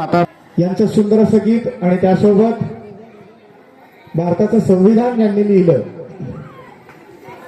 आता यांचं सुंदर असं गीत आणि त्यासोबत भारताचं संविधान यांनी लिहिलं.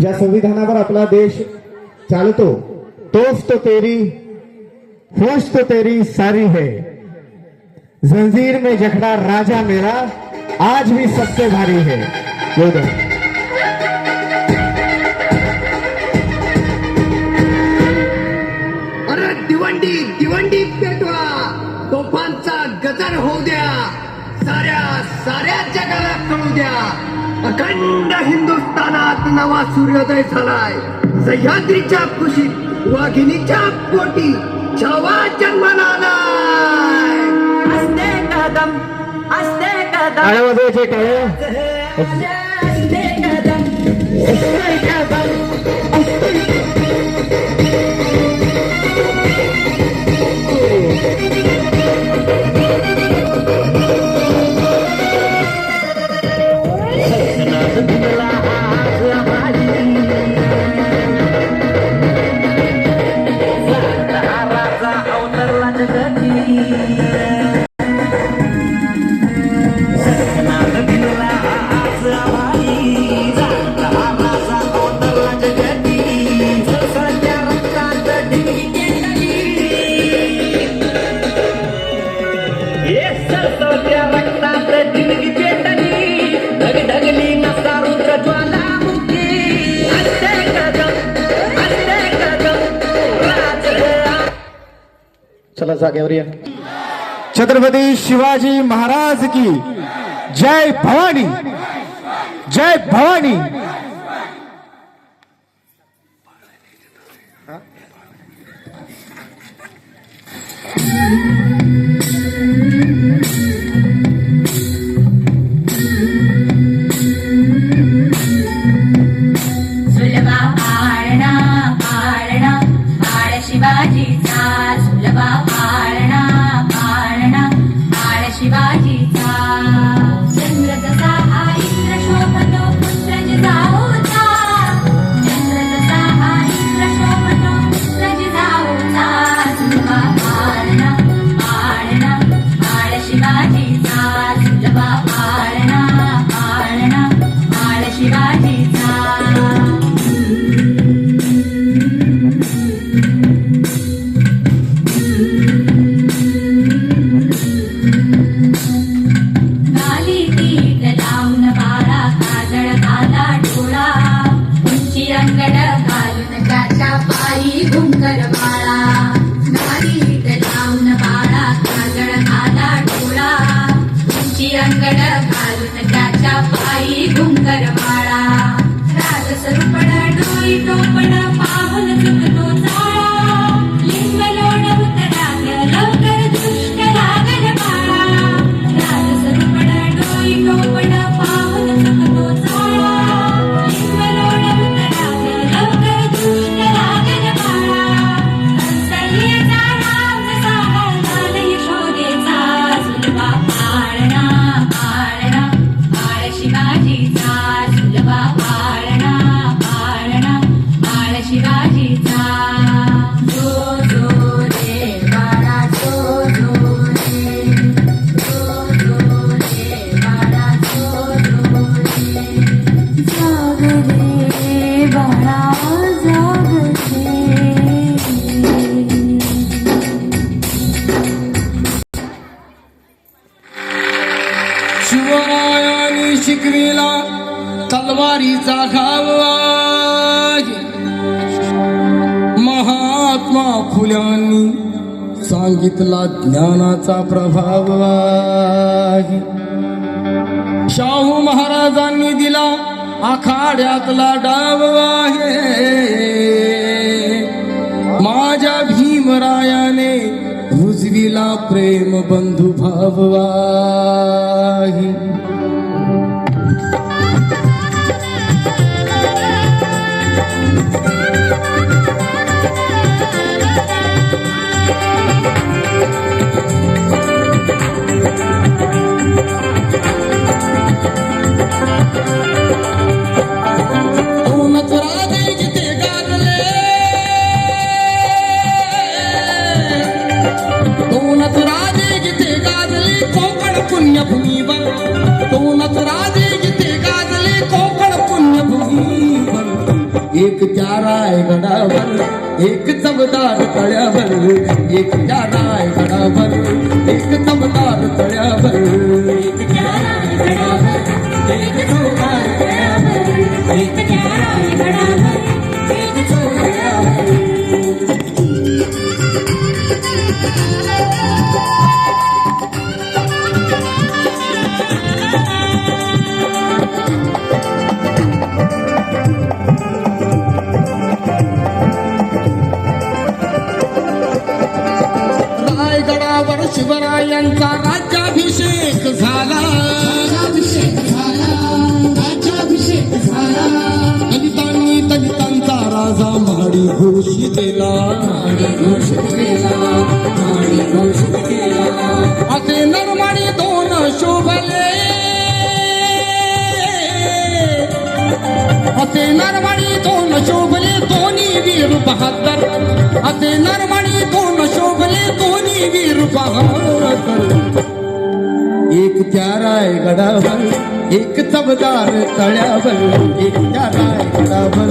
ज्या संविधानावर आपला देश चालतो तोच तो तेरी होश तो तेरी सारी है. जंजीर में जखड़ा राजा मेरा आज भी सबसे भारी है. योगन जगाला कळू द्या अखंड हिंदुस्थानात नवा सूर्योदय झालाय सह्याद्रीच्या कुशीत वाघिणीच्या पोटी छावा जन्माला आलाय असते कदम असते कदम टाळ्या वाजवायचे टाळ्या असते कदम चला जागेवर या. छत्रपती शिवाजी महाराज की जय भवानी जय भवानी. सुलभा राजसरूपण डोई टोपण पाहून चुकतो तलवारीचा घाव महात्मा फुल्यांनी सांगितला ज्ञानाचा प्रभाव शाहू महाराजांनी दिला आखाड्यातला डाव आहे. माझ्या भीमरायाने रुजविला प्रेम बंधू भाव आहे. एक त्या रायगडावर एक चवदार तळ्यावर एक त्या रायगडावर नरवाणी दोन शोभले दोन्ही वीर बहादर. असे नरवाणी दोन शोभले दोन्ही वीर बहादर. एक त्या रायगडावर एक तबदार तळ्यावर एक त्या रायगडावर